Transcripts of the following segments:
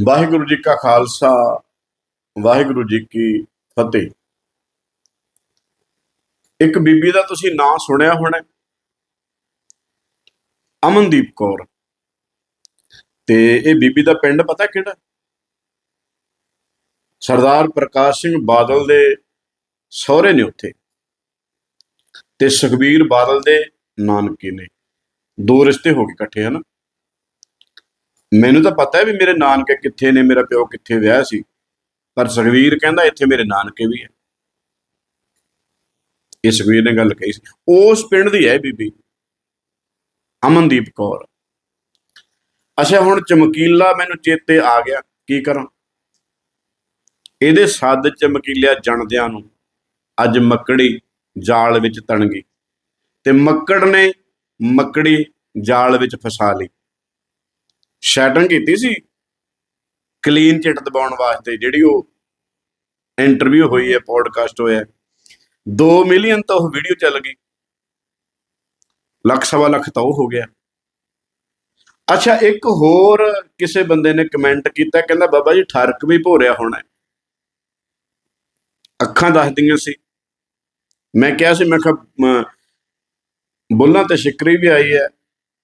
ਵਾਹਿਗੁਰੂ ਜੀ ਕਾ ਖਾਲਸਾ, ਵਾਹਿਗੁਰੂ ਜੀ ਕੀ ਫਤਿਹ। ਇੱਕ ਬੀਬੀ ਦਾ ਤੁਸੀਂ ਨਾਂ ਸੁਣਿਆ ਹੋਣਾ ਅਮਨਦੀਪ ਕੌਰ। ਤੇ ਇਹ ਬੀਬੀ ਦਾ ਪਿੰਡ ਪਤਾ ਕਿਹੜਾ? ਸਰਦਾਰ ਪ੍ਰਕਾਸ਼ ਸਿੰਘ ਬਾਦਲ ਦੇ ਸਹੁਰੇ ਨੇ ਉੱਥੇ। ਤੇ ਸੁਖਬੀਰ ਬਾਦਲ ਦੇ ਨਾਨਕੇ ਨੇ। ਦੋ ਰਿਸ਼ਤੇ ਹੋ ਗਏ ਇਕੱਠੇ, ਹਨ? ਮੈਨੂੰ ਤਾਂ ਪਤਾ ਹੈ ਵੀ ਮੇਰੇ ਨਾਨਕੇ ਕਿੱਥੇ ਨੇ, ਮੇਰਾ ਪਿਓ ਕਿੱਥੇ ਵਿਆਹ ਸੀ। ਪਰ ਸੁਖਵੀਰ ਕਹਿੰਦਾ ਇੱਥੇ ਮੇਰੇ ਨਾਨਕੇ ਵੀ ਹੈ। ਇਹ ਸੁਖਵੀਰ ਨੇ ਗੱਲ ਕਹੀ ਸੀ। ਉਸ ਪਿੰਡ ਦੀ ਹੈ ਬੀਬੀ, ਅਮਨਦੀਪ ਕੌਰ। ਅੱਛਾ, ਹੁਣ ਚਮਕੀਲਾ ਮੈਨੂੰ ਚੇਤੇ ਆ ਗਿਆ, ਕੀ ਕਰਾਂ? ਇਹਦੇ ਸੱਦ ਚਮਕੀਲਿਆ ਜਣਦਿਆਂ ਨੂੰ ਅੱਜ ਮੱਕੜੀ ਜਾਲ ਵਿੱਚ ਤਣ ਗਈ ਤੇ ਮੱਕੜ ਨੇ ਮੱਕੜੀ ਜਾਲ ਵਿੱਚ ਫਸਾ ਲਈ। ਸ਼ੈਟਿੰਗ ਕੀਤੀ ਸੀ? ਕਲੀਨ ਚਿੱਟ ਦਬਾਉਣ ਵਾਸਤੇ ਜਿਹੜੀ ਉਹ ਇੰਟਰਵਿਊ ਹੋਈ ਹੈ ਪੋਡਕਾਸਟ ਹੋਇਆ 2 ਮਿਲੀਅਨ ਤਾਂ ਉਹ ਵੀਡੀਓ ਚੱਲ ਗਈ। ਲੱਖ ਸਵਾ ਲੱਖ ਤਾਂ ਉਹ ਹੋ ਗਿਆ। ਅੱਛਾ, ਇੱਕ ਹੋਰ ਕਿਸੇ ਬੰਦੇ ਨੇ ਕਮੈਂਟ ਕੀਤਾ, ਕਹਿੰਦਾ ਬਾਬਾ ਜੀ ਠਰਕ ਵੀ ਭੋਰਿਆ ਹੋਣਾ ਅੱਖਾਂ ਦੱਸਦੀਆਂ ਸੀ। ਮੈਂ ਕਿਹਾ ਸੀ, ਮੈਂ ਕਿਹਾ ਬੋਲਾਂ ਤੇ ਸ਼ਿਕਰੀ ਵੀ ਆਈ ਹੈ।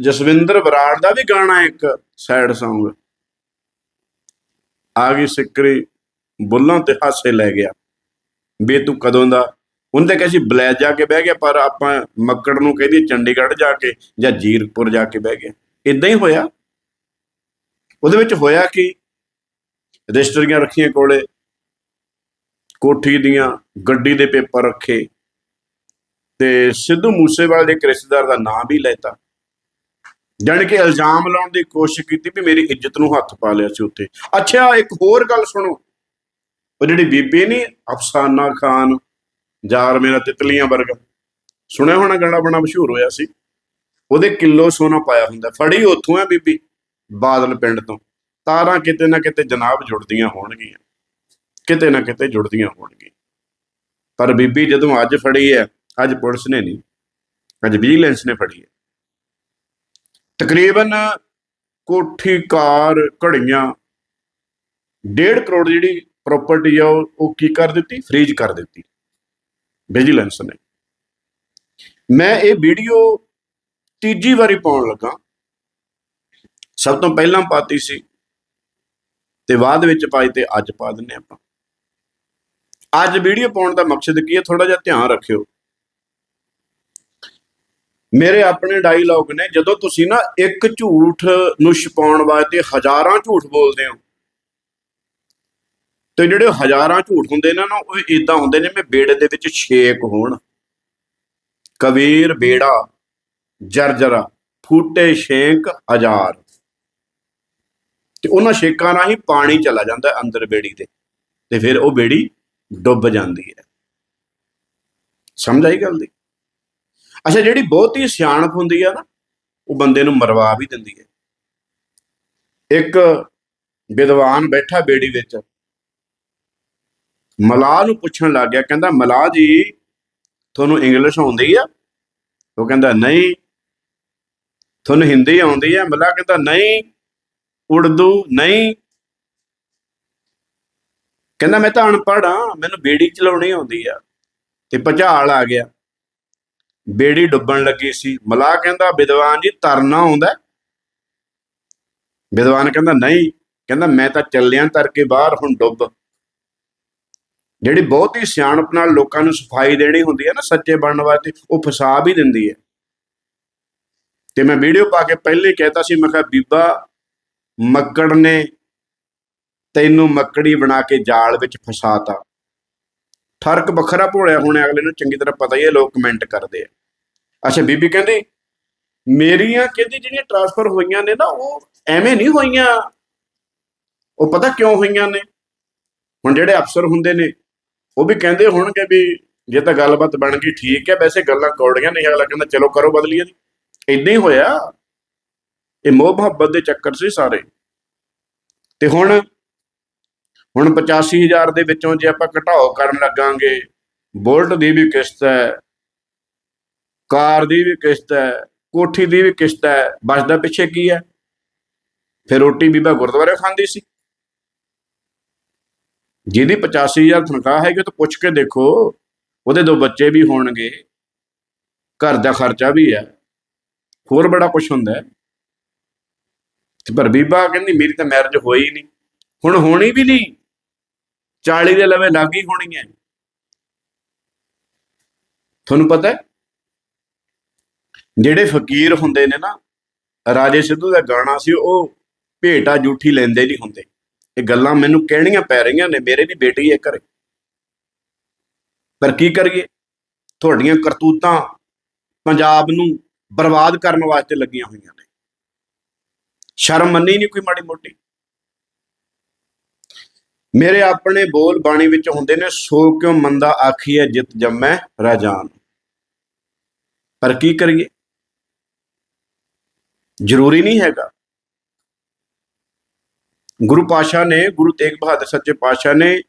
ਜਸਵਿੰਦਰ ਬਰਾੜ ਦਾ ਵੀ ਗਾਣਾ ਇੱਕ ਸੈਡ Song ਆ ਗਈ ਸਿੱਕਰੀ, ਬੁੱਲਾਂ ਤੇ ਹਾਸੇ ਲੈ ਗਿਆ। ਵੀ ਤੂੰ ਕਦੋਂ ਦਾ? ਉਹਨੇ ਤਾਂ ਕਿਹਾ ਸੀ ਬਲੈਜ ਜਾ ਕੇ ਬਹਿ ਗਿਆ, ਪਰ ਆਪਾਂ ਮੱਕੜ ਨੂੰ ਕਹਿੰਦੀ, ਚੰਡੀਗੜ੍ਹ ਜਾ ਕੇ ਜਾਂ ਜੀਰਪੁਰ ਜਾ ਕੇ ਬਹਿ ਗਿਆ। ਇਦਾਂ ਹੀ ਹੋਇਆ। ਉਹਦੇ ਵਿੱਚ ਹੋਇਆ ਕਿ? ਰਜਿਸਟਰੀਆਂ ਰੱਖੀਆਂ ਕੋਲੇ। ਕੋਠੀ ਦੀਆਂ, ਗੱਡੀ ਦੇ ਪੇਪਰ ਰੱਖੇ। ਤੇ ਸਿੱਧੂ ਮੂਸੇਵਾਲ ਦੇ ਇੱਕ ਰਿਸ਼ਤੇਦਾਰ ਦਾ ਨਾਮ ਵੀ ਲੈਤਾ। ਜਾਣੀ ਕਿ ਇਲਜ਼ਾਮ ਲਾਉਣ ਦੀ ਕੋਸ਼ਿਸ਼ ਕੀਤੀ ਵੀ ਮੇਰੀ ਇੱਜ਼ਤ ਨੂੰ ਹੱਥ ਪਾ ਲਿਆ ਸੀ ਉੱਥੇ। ਅੱਛਾ, ਇੱਕ ਹੋਰ ਗੱਲ ਸੁਣੋ। ਉਹ ਜਿਹੜੀ ਬੀਬੀ ਨਹੀਂ ਅਫਸਾਨਾ ਖਾਨ ਯਾਰ ਮੇਰਾ ਤਿਤਲੀਆਂ ਵਰਗਾ। ਸੁਣਿਆ ਹੋਣਾ ਗਾਣਾ, ਬੜਾ ਮਸ਼ਹੂਰ ਹੋਇਆ ਸੀ। ਉਹਦੇ ਕਿਲੋ ਸੋਨਾ ਪਾਇਆ ਹੁੰਦਾ। ਫੜੀ ਉੱਥੋਂ ਹੈ ਬੀਬੀ, ਬਾਦਲ ਪਿੰਡ ਤੋਂ। ਤਾਰਾਂ ਕਿਤੇ ਨਾ ਕਿਤੇ ਜਨਾਬ ਜੁੜਦੀਆਂ ਹੋਣਗੀਆਂ। ਕਿਤੇ ਨਾ ਕਿਤੇ ਜੁੜਦੀਆਂ ਹੋਣਗੀਆਂ। ਪਰ ਬੀਬੀ ਜਦੋਂ ਅੱਜ ਫੜੀ ਹੈ ਅੱਜ ਪੁਲਿਸ ਨੇ ਨਹੀਂ ਅੱਜ ਵਿਜੀਲੈਂਸ ਨੇ ਫੜੀ ਹੈ ਤਕਰੀਬਨ ਕੋਠੀ ਕਾਰ ਘੜੀਆਂ 1.5 ਕਰੋੜ ਜਿਹੜੀ ਪ੍ਰਾਪਰਟੀ ਆ, ਉਹ ਉਹ ਕੀ ਕਰ ਦਿੱਤੀ? ਫ੍ਰੀਜ਼ ਕਰ ਦਿੱਤੀ। ਵਿਜੀਲੈਂਸ ਨੇ। ਮੈਂ ਇਹ ਵੀਡੀਓ ਤੀਜੀ ਵਾਰੀ ਪਾਉਣ ਲੱਗਾ। ਸਭ ਤੋਂ ਪਹਿਲਾਂ ਪਾਤੀ ਸੀ ਤੇ ਬਾਅਦ ਵਿੱਚ ਪਾਈ ਤੇ ਅੱਜ ਪਾ ਦਿੰਨੇ ਆਪਾਂ। ਅੱਜ ਵੀਡੀਓ ਪਾਉਣ ਦਾ ਮਕਸਦ ਕੀ ਹੈ? ਥੋੜਾ ਜਿਹਾ ਧਿਆਨ ਰੱਖਿਓ। ਮੇਰੇ ਆਪਣੇ ਡਾਇਲੌਗ ਨੇ, ਜਦੋਂ ਤੁਸੀਂ ਨਾ ਇੱਕ ਝੂਠ ਨੂੰ ਛਪਾਉਣ ਵਾਸਤੇ ਹਜ਼ਾਰਾਂ ਝੂਠ ਬੋਲਦੇ ਹੋ, ਤੇ ਜਿਹੜੇ ਹਜ਼ਾਰਾਂ ਝੂਠ ਹੁੰਦੇ ਨੇ ਨਾ, ਉਹ ਇਦਾਂ ਹੁੰਦੇ ਨੇ ਜਿਵੇਂ ਬੇੜੇ ਦੇ ਵਿੱਚ ਛੇਕ ਹੋਣ। ਕਬੀਰ, ਬੇੜਾ, ਜਰਜਰਾ, ਫੂਟੇ ਛੇਕ, ਹਜ਼ਾਰ। ਤੇ ਉਹਨਾਂ ਛੇਕਾਂ ਰਾਹੀਂ ਪਾਣੀ ਚਲਾ ਜਾਂਦਾ ਅੰਦਰ ਬੇੜੀ ਦੇ ਤੇ ਫਿਰ ਉਹ ਬੇੜੀ ਡੁੱਬ ਜਾਂਦੀ ਹੈ। ਸਮਝ ਆਈ ਗੱਲ ਦੀ? ਅੱਛਾ, ਜਿਹੜੀ ਬਹੁਤੀ ਸਿਆਣਪ ਹੁੰਦੀ ਆ ਨਾ, ਉਹ ਬੰਦੇ ਨੂੰ ਮਰਵਾ ਵੀ ਦਿੰਦੀ ਹੈ। ਇੱਕ ਵਿਦਵਾਨ ਬੈਠਾ ਬੇੜੀ ਵਿੱਚ, ਮਲਾਹ ਨੂੰ ਪੁੱਛਣ ਲੱਗ ਗਿਆ, ਕਹਿੰਦਾ, ਮਲਾਹ ਜੀ, ਤੁਹਾਨੂੰ ਇੰਗਲਿਸ਼ ਆਉਂਦੀ ਆ? ਉਹ ਕਹਿੰਦਾ, ਨਹੀਂ, ਤੁਹਾਨੂੰ ਹਿੰਦੀ ਆਉਂਦੀ ਆ? ਮਲਾਹ ਕਹਿੰਦਾ, ਨਹੀਂ, ਉਰਦੂ ਨਹੀਂ। ਕਹਿੰਦਾ, ਮੈਂ ਤਾਂ ਅਨਪੜ੍ਹ ਆ, ਮੈਨੂੰ ਬੇੜੀ ਚਲਾਉਣੀ ਆਉਂਦੀ ਆ। ਤੇ ਭੁਚਾਲ ਆ ਗਿਆ। ਬੇੜੀ ਡੁੱਬਣ ਲੱਗੀ ਸੀ। ਮਲਾਹ ਕਹਿੰਦਾ, ਵਿਦਵਾਨ ਜੀ, ਤਰਨਾ ਆਉਂਦਾ ਵਿਦਵਾਨ ਕਹਿੰਦਾ, ਨਹੀਂ। ਕਹਿੰਦਾ, ਮੈਂ ਤਾਂ ਚੱਲਿਆ ਤਰ ਕੇ ਬਾਹਰ ਹੁਣ ਡੁੱਬ। ਜਿਹੜੀ ਬਹੁਤੀ ਸਿਆਣਪ ਨਾਲ ਲੋਕਾਂ ਨੂੰ ਸਫ਼ਾਈ ਦੇਣੀ ਹੁੰਦੀ ਹੈ ਨਾ, ਸੱਚੇ ਬਣਨ ਵਾਸਤੇ, ਉਹ ਫਸਾ ਵੀ ਦਿੰਦੀ ਹੈ। ਤੇ ਮੈਂ ਵੀਡੀਓ ਪਾ ਕੇ ਪਹਿਲੇ ਕਹਿਤਾ ਸੀ, ਮੈਂ ਕਿਹਾ, ਬੀਬਾ, ਮੱਕੜ ਨੇ ਤੈਨੂੰ ਮੱਕੜੀ ਬਣਾ ਕੇ ਜਾਲ ਵਿੱਚ ਫਸਾਤਾ। ਫ਼ਰਕ ਵੱਖਰਾ ਭੋਲਿਆ ਹੋਣਾ, ਅਗਲੇ ਨੂੰ ਚੰਗੀ ਤਰ੍ਹਾਂ ਪਤਾ ਹੀ ਹੈ, ਲੋਕ ਕਮੈਂਟ ਕਰਦੇ ਆ। ਅੱਛਾ, ਬੀਬੀ ਕਹਿੰਦੀ, ਮੇਰੀਆਂ ਕਹਿੰਦੀ ਜਿਹੜੀਆਂ ਟ੍ਰਾਂਸਫਰ ਹੋਈਆਂ ਨੇ ਨਾ, ਉਹ ਐਵੇਂ ਨਹੀਂ ਹੋਈਆਂ। ਉਹ ਪਤਾ ਕਿਉਂ ਹੋਈਆਂ ਨੇ? ਹੁਣ ਜਿਹੜੇ ਅਫਸਰ ਹੁੰਦੇ ਨੇ, ਉਹ ਵੀ ਕਹਿੰਦੇ ਹੋਣਗੇ ਵੀ, ਜੇ ਤਾਂ ਗੱਲਬਾਤ ਬਣ ਗਈ, ਠੀਕ ਹੈ, ਵੈਸੇ ਗੱਲਾਂ ਕੌੜੀਆਂ ਨਹੀਂ ਅਗਲਾ ਕਹਿੰਦਾ, ਚਲੋ ਕਰੋ ਬਦਲੀਏ ਜੀ ਇਦਾਂ ਹੀ ਹੋਇਆ। ਇਹ ਮੋਹ ਮੁਹੱਬਤ ਦੇ ਚੱਕਰ ਸੀ ਸਾਰੇ। ਤੇ ਹੁਣ ਹੁਣ 85000 ਦੇ ਵਿੱਚੋਂ ਜੇ ਆਪਾਂ ਘਟਾਓ ਕਰਨ ਲੱਗਾਂਗੇ, ਬੋਲਟ ਦੀ ਵੀ ਕਿਸ਼ਤ ਹੈ, ਕਾਰ ਦੀ ਵੀ ਕਿਸ਼ਤ ਹੈ, ਕੋਠੀ ਦੀ ਵੀ ਕਿਸ਼ਤ ਹੈ ਬਚਦਾ ਪਿੱਛੇ ਕੀ ਹੈ? ਫਿਰ ਰੋਟੀ ਬੀਬਾ ਗੁਰਦੁਆਰੇ ਖਾਂਦੀ ਸੀ। ਜਿਹਦੀ 85000 ਤਨਖਾਹ ਹੈਗੀ ਉਹ ਤਾਂ ਪੁੱਛ ਕੇ ਦੇਖੋ, ਉਹਦੇ ਦੋ ਬੱਚੇ ਵੀ ਹੋਣਗੇ, ਘਰ ਦਾ ਖਰਚਾ ਵੀ ਹੈ, ਹੋਰ ਬੜਾ ਕੁਝ ਹੁੰਦਾ ਤੇ ਪਰ ਬੀਬਾ ਕਹਿੰਦੀ, ਮੇਰੀ ਤਾਂ ਮੈਰਿਜ ਹੋਈ ਨਹੀਂ, ਹੁਣ ਹੋਣੀ ਵੀ ਨਹੀਂ। 40 ਦੇ ਲਵੇ ਲੱਗੀ ਹੋਣੀ ਹੈ ਤੁਹਾਨੂੰ ਪਤਾ ਹੈ? ਜਿਹੜੇ ਫਕੀਰ ਹੁੰਦੇ ਨੇ ਨਾ, ਰਾਜੇ ਸਿੱਧੂ ਦਾ ਗਾਣਾ ਸੀ, ਉਹ ਭੇਟਾ ਜੂਠੀ ਲੈਂਦੇ ਨਹੀਂ ਹੁੰਦੇ। ਇਹ ਗੱਲਾਂ ਮੈਨੂੰ ਕਹਿਣੀਆਂ ਪੈ ਰਹੀਆਂ ਨੇ, ਮੇਰੇ ਵੀ ਬੇਟੀ ਹੈ ਘਰੇ। ਪਰ ਕੀ ਕਰੀਏ? ਤੁਹਾਡੀਆਂ ਕਰਤੂਤਾਂ ਪੰਜਾਬ ਨੂੰ ਬਰਬਾਦ ਕਰਨ ਵਾਸਤੇ ਲੱਗੀਆਂ ਹੋਈਆਂ ਨੇ। ਸ਼ਰਮ ਮੰਨੀ ਨਹੀਂ ਕੋਈ ਮਾੜੀ ਮੋਟੀ? ਮੇਰੇ ਆਪਣੇ ਬੋਲ ਬਾਣੀ ਵਿੱਚ ਹੁੰਦੇ ਨੇ, ਸੋ ਕਿਉ ਮੰਦਾ ਆਖੀਐ ਜਿਤ ਜੰਮੈ ਰਾਜਾਨ। ਪਰ ਕੀ ਕਰੀਏ? ਜ਼ਰੂਰੀ ਨਹੀਂ ਹੈਗਾ। ਗੁਰੂ ਪਾਸ਼ਾ ਨੇ, ਗੁਰੂ ਤੇਗ ਬਹਾਦਰ ਸੱਚੇ ਪਾਸ਼ਾ ਨੇ,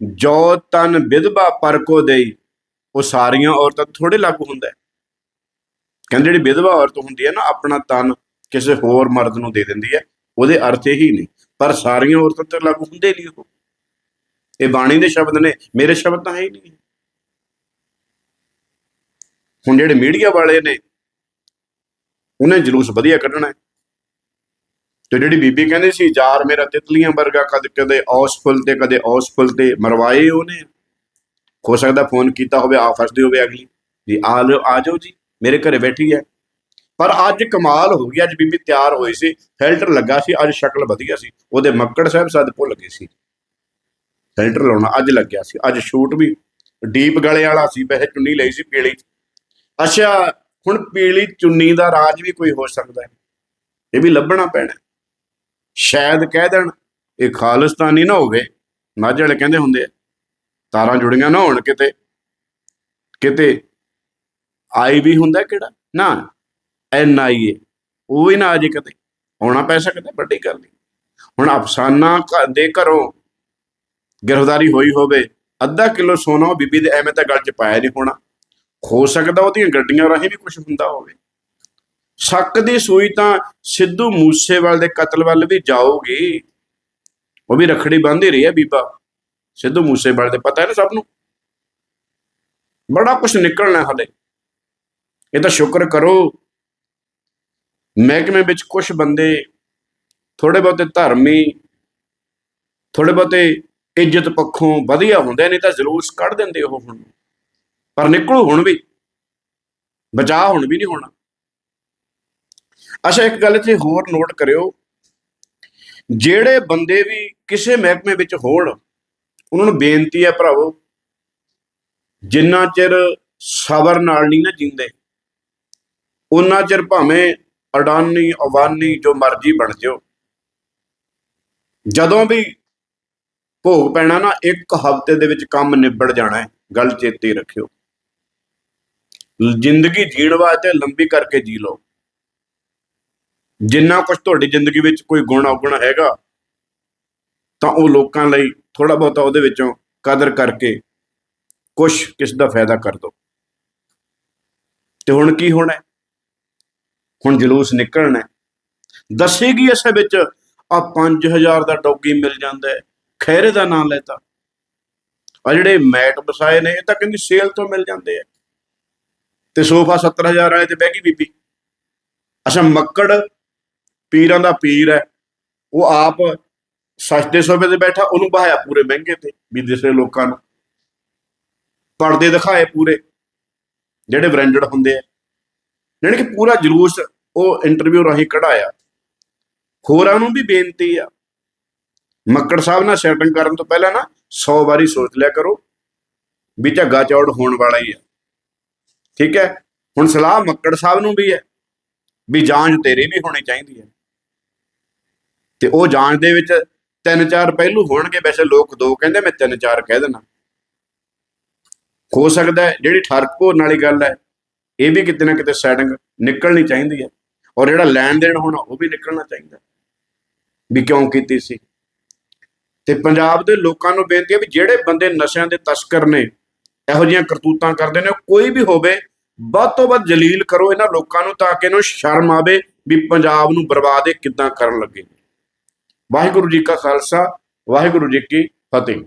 ਜੋ ਤਨ ਵਿਧਵਾ ਪਰ ਕੋ ਦੇਈ, ਉਹ ਸਾਰੀਆਂ ਔਰਤਾਂ ਥੋੜੇ ਲਾਗੂ ਹੁੰਦਾ ਕਹਿੰਦੇ ਜਿਹੜੀ ਵਿਧਵਾ ਔਰਤ ਹੁੰਦੀ ਹੈ ਨਾ, ਆਪਣਾ ਤਨ ਕਿਸੇ ਹੋਰ ਮਰਦ ਨੂੰ ਦੇ ਦਿੰਦੀ ਹੈ, ਉਹਦੇ ਅਰਥ ਇਹੀ ਨਹੀਂ ਪਰ ਸਾਰੀਆਂ ਔਰਤਾਂ ਤੇ ਲਾਗੂ ਹੁੰਦੇ ਨਹੀਂ ਉਹ। ਇਹ ਬਾਣੀ ਦੇ ਸ਼ਬਦ ਨੇ, ਮੇਰੇ ਸ਼ਬਦ ਤਾਂ ਹੈ ਹੀ ਨਹੀਂ। ਹੁਣ ਜਿਹੜੇ ਮੀਡੀਆ ਵਾਲੇ ਨੇ, ਉਹਨੇ ਜਲੂਸ ਵਧੀਆ ਕੱਢਣਾ ਤੇ ਜਿਹੜੀ ਬੀਬੀ ਕਹਿੰਦੀ ਸੀ, ਯਾਰ ਮੇਰਾ ਤਿਤਲੀਆਂ ਵਰਗਾ ਕਦ ਕਦੇ ਔਸਫੁੱਲ ਤੇ, ਕਦੇ ਔਸਫੁਲ ਤੇ ਮਰਵਾਏ ਉਹਨੇ। ਹੋ ਸਕਦਾ ਫੋਨ ਕੀਤਾ ਹੋਵੇ ਆ ਫਸਦੀ ਹੋਵੇ ਅਗਲੀ। ਵੀ ਆ ਲਓ, ਆ ਜਾਓ ਜੀ, ਮੇਰੇ ਘਰੇ ਬੈਠੀ ਹੈ। ਪਰ ਅੱਜ ਕਮਾਲ ਹੋ ਗਿਆ ਅੱਜ ਬੀਬੀ ਤਿਆਰ ਹੋਈ ਸੀ, ਫਿਲਟਰ ਲੱਗਾ ਸੀ, ਅੱਜ ਸ਼ਕਲ ਵਧੀਆ ਸੀ, ਉਹਦੇ ਮੱਕੜ ਸਾਹਿਬ ਸਦ ਭੁੱਲ ਗਏ ਸੀ। ਫਿਲਟਰ ਲਾਉਣਾ ਅੱਜ ਲੱਗਿਆ ਸੀ, ਅੱਜ ਸ਼ੂਟ ਵੀ ਡੀਪ ਗਲੇ ਵਾਲਾ ਸੀ, ਵੈਸੇ ਚੁੰਨੀ ਲਈ ਸੀ ਪੀਲੀ। ਅੱਛਾ, ਹੁਣ ਪੀਲੀ ਚੁੰਨੀ ਦਾ ਰਾਜ ਵੀ ਕੋਈ ਹੋ ਸਕਦਾ ਹੈ, ਇਹ ਵੀ ਲੱਭਣਾ ਪੈਣਾ। ਸ਼ਾਇਦ ਕਹਿ ਦੇਣ, ਇਹ ਖਾਲਿਸਤਾਨੀ ਨਾ ਹੋਵੇ, ਮਾਝੇ ਵਾਲੇ ਕਹਿੰਦੇ ਹੁੰਦੇ ਆ, ਤਾਰਾਂ ਜੁੜੀਆਂ ਨਾ ਹੋਣ ਕਿਤੇ ਕਿਤੇ ਆਈ ਵੀ ਹੁੰਦਾ ਕਿਹੜਾ? ਨਾ। ਐਨ ਆਈ ਏ ਉਹ ਵੀ ਨਾ ਅਜੇ ਕਦੇ। ਆਉਣਾ ਪੈ ਸਕਦਾ, ਵੱਡੀ ਗੱਲ ਨਹੀਂ। ਹੁਣ ਅਫਸਾਨਾ ਦੇ ਘਰੋਂ ਗ੍ਰਿਫਤਾਰੀ ਹੋਈ ਹੋਵੇ, ਅੱਧਾ ਕਿਲੋ ਸੋਨਾ ਉਹ ਬੀਬੀ ਦੇ ਐਵੇਂ ਤਾਂ ਗਲ 'ਚ ਪਾਇਆ ਨਹੀਂ ਹੋਣਾ। ਹੋ ਸਕਦਾ ਉਹਦੀਆਂ ਗੱਡੀਆਂ ਰਾਹੀਂ ਵੀ ਕੁਝ ਹੁੰਦਾ ਹੋਵੇ। ਸ਼ੱਕ ਦੀ ਸੂਈ ਤਾਂ ਸਿੱਧੂ ਮੂਸੇਵਾਲ ਦੇ ਕਤਲ ਵੱਲ ਵੀ ਜਾਊਗੀ। ਉਹ ਵੀ ਰਖੜੀ ਬੰਨ੍ਹਦੀ ਰਹੀ ਹੈ ਬੀਬਾ। ਸਿੱਧੂ ਮੂਸੇਵਾਲ ਦੇ ਪਤਾ ਹੈ ਨਾ ਸਭ ਨੂੰ। ਬੜਾ ਕੁਝ ਨਿਕਲਣਾ ਹਲੇ। ਇਹ ਤਾਂ ਸ਼ੁਕਰ ਕਰੋ ਮਹਿਕਮੇ ਵਿੱਚ ਕੁਝ ਬੰਦੇ ਥੋੜੇ ਬਹੁਤੇ ਧਰਮੀ ਥੋੜੇ ਬਹੁਤੇ ਇੱਜ਼ਤ ਪੱਖੋਂ ਵਧੀਆ ਹੁੰਦੇ ਨਹੀਂ ਤਾਂ ਜਲੂਸ ਕੱਢ ਦਿੰਦੇ ਉਹ ਹੁਣ। ਪਰ ਨਿਕਲੂ ਹੁਣ ਵੀ। ਬਚਾ ਹੁਣ ਵੀ ਨਹੀਂ ਹੋਣਾ। ਅੱਛਾ, ਇੱਕ ਗੱਲ ਇੱਥੇ ਹੋਰ ਨੋਟ ਕਰਿਓ। ਜਿਹੜੇ ਬੰਦੇ ਵੀ ਕਿਸੇ ਮਹਿਕਮੇ ਵਿੱਚ ਹੋਣ, ਉਹਨਾਂ ਨੂੰ ਬੇਨਤੀ ਹੈ ਭਰਾਵੋ, ਜਿੰਨਾ ਚਿਰ ਸਬਰ ਨਾਲ ਨਹੀਂ ਨਾ ਜਿੰਦੇ, ਉਹਨਾਂ ਚਿਰ ਭਾਵੇਂ ਅਡਾਨੀ, ਅਵਾਨੀ ਜੋ ਮਰਜ਼ੀ ਬਣ ਜਿਓ। ਜਦੋਂ ਵੀ ਭੋਗ ਪੈਣਾ ਨਾ, ਇੱਕ ਹਫ਼ਤੇ ਦੇ ਵਿੱਚ ਕੰਮ ਨਿਬੜ ਜਾਣਾ ਹੈ। ਗੱਲ ਚੇਤੇ ਰੱਖਿਓ। ਜ਼ਿੰਦਗੀ ਜੀਣ ਵਾਸਤੇ ਲੰਬੀ ਕਰਕੇ ਜੀ ਲਓ। ਜਿੰਨਾ ਕੁਝ ਤੁਹਾਡੀ ਜ਼ਿੰਦਗੀ ਵਿੱਚ ਕੋਈ ਗੁਣ ਔਗਣ ਹੈਗਾ, ਤਾਂ ਉਹ ਲੋਕਾਂ ਲਈ ਥੋੜਾ ਬਹੁਤਾ ਉਹਦੇ ਵਿੱਚੋਂ ਕਦਰ ਕਰਕੇ ਕੁਝ ਕਿਸ ਦਾ ਫਾਇਦਾ ਕਰ ਦੋ। ਤੇ ਹੁਣ ਕੀ ਹੋਣਾ ਹੁਣ ਜਲੂਸ ਨਿਕਲਣਾ ਦੱਸੇਗੀ ਅਸੇ ਵਿੱਚ, ਆ 5000 ਦਾ ਡੌਗੀ ਮਿਲ ਜਾਂਦਾ ਹੈ ਖੈਰੇ ਦਾ ਨਾਮ ਲੈਤਾ। ਆ ਜਿਹੜੇ ਮੈਟ ਵਸਾਏ ਨੇ, ਇਹ ਤਾਂ ਕਹਿੰਦੀ ਸੇਲ ਤੋਂ ਮਿਲ ਜਾਂਦੇ ਆ। ਤੇ ਸੋਫਾ 70000 ਵਾਲੇ ਤੇ ਬਹਿ ਗਈ ਬੀਬੀ। ਅੱਛਾ, ਮੱਕੜ ਪੀਰਾਂ ਦਾ ਪੀਰ ਹੈ। ਉਹ ਆਪ ਸਸਤੇ ਸੋਫੇ ਤੇ ਬੈਠਾ, ਉਹਨੂੰ ਬਹਾਇਆ ਪੂਰੇ ਮਹਿੰਗੇ ਤੇ, ਵੀ ਦਿਸੇ ਲੋਕਾਂ ਨੂੰ। ਪਰਦੇ ਦਿਖਾਏ ਪੂਰੇ, ਜਿਹੜੇ ਬ੍ਰਾਂਡਡ ਹੁੰਦੇ ਆ। ਯਾਨੀ ਕਿ ਪੂਰਾ ਜਲੂਸ ਉਹ ਇੰਟਰਵਿਊ ਰਾਹੀਂ ਕਢਾਇਆ। ਹੋਰਾਂ ਨੂੰ ਵੀ ਬੇਨਤੀ ਆ, ਮੱਕੜ ਸਾਹਿਬ ਨਾਲ ਸੈਟਿੰਗ ਕਰਨ ਤੋਂ ਪਹਿਲਾਂ ਨਾ 100 ਵਾਰੀ ਸੋਚ ਲਿਆ ਕਰੋ ਵੀ ਝੱਗਾ ਚੌੜ ਹੋਣ ਵਾਲਾ ਹੀ ਆ। ਠੀਕ ਹੈ? ਹੁਣ ਸਲਾਹ ਮੱਕੜ ਸਾਹਿਬ ਨੂੰ ਵੀ ਹੈ, ਵੀ ਜਾਂਚ ਤੇਰੀ ਵੀ ਹੋਣੀ ਚਾਹੀਦੀ ਹੈ। ਤੇ ਉਹ ਜਾਂਚ ਦੇ ਵਿੱਚ ਤਿੰਨ ਚਾਰ ਪਹਿਲੂ ਹੋਣਗੇ, ਵੈਸੇ ਲੋਕ ਦੋ ਕਹਿੰਦੇ, ਮੈਂ ਤਿੰਨ ਚਾਰ ਕਹਿ ਦੇਣਾ ਹੋ ਸਕਦਾ ਜਿਹੜੀ ਠਰਕ ਠਰਕਪੋਰ ਵਾਲੀ ਗੱਲ ਹੈ ਇਹ ਵੀ ਕਿਤੇ ਨਾ ਕਿਤੇ ਸੈਟਿੰਗ ਨਿਕਲਣੀ ਚਾਹੀਦੀ ਹੈ। ਔਰ ਜਿਹੜਾ ਲੈਣ ਦੇਣ ਹੋਣਾ, ਉਹ ਵੀ ਨਿਕਲਣਾ ਚਾਹੀਦਾ ਵੀ ਕਿਉਂ ਕੀਤੀ ਸੀ? ਤੇ ਪੰਜਾਬ ਦੇ ਲੋਕਾਂ ਨੂੰ ਬੇਨਤੀ ਹੈ ਵੀ ਜਿਹੜੇ ਬੰਦੇ ਨਸ਼ਿਆਂ ਦੇ ਤਸਕਰ ਨੇ, ਇਹੋ ਜਿਹੀਆਂ ਕਰਤੂਤਾਂ ਕਰਦੇ ਨੇ ਕੋਈ ਵੀ ਹੋਵੇ, ਵੱਧ ਤੋਂ ਵੱਧ ਜਲੀਲ ਕਰੋ ਇਹਨਾਂ ਲੋਕਾਂ ਨੂੰ ਤਾਂ ਕਿ ਇਹਨੂੰ ਸ਼ਰਮ ਆਵੇ ਵੀ ਪੰਜਾਬ ਨੂੰ ਬਰਬਾਦ ਇਹ ਕਿੱਦਾਂ ਕਰਨ ਲੱਗੇ ਵਾਹਿਗੁਰੂ ਜੀ ਕਾ ਖਾਲਸਾ, ਵਾਹਿਗੁਰੂ ਜੀ ਕੀ ਫਤਿਹ।